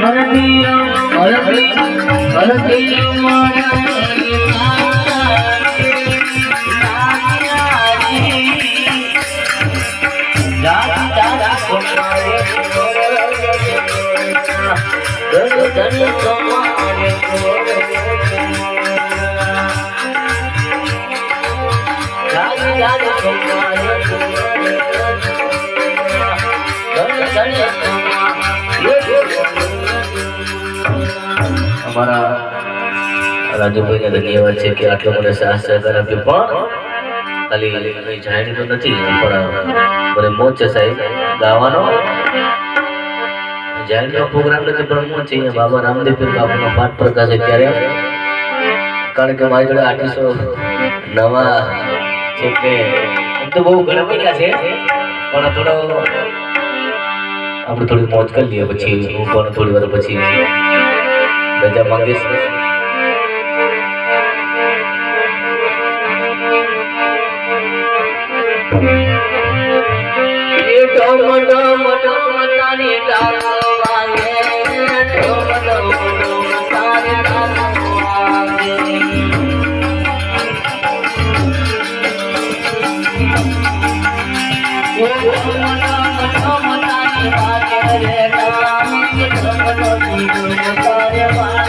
ભરતી ભરતી ભરતી અમારા રાજુભાઈને ધન્યવાદ છે કે આટલો મને સાહસ સહકાર આપ્યો, પણ ખાલી કઈ જાણી તો નથી, પણ મને મોજ છે સાહેબ, ગાવાનો. જાહેરનો પ્રોગ્રામ નથી, પણ મોજ છે. બાબા રામદેવ બાપુનો પાઠ પ્રકાશ છે ત્યારે કારણ કે મારી જોડે આઠસો નવા છે કે એમ તો બહુ ઘણા બધા છે, પણ થોડો આપણે થોડી મોજ કરી લઈએ પછી, હું પણ થોડી વાર પછી રજા માંગીશ Thank you. Yeah.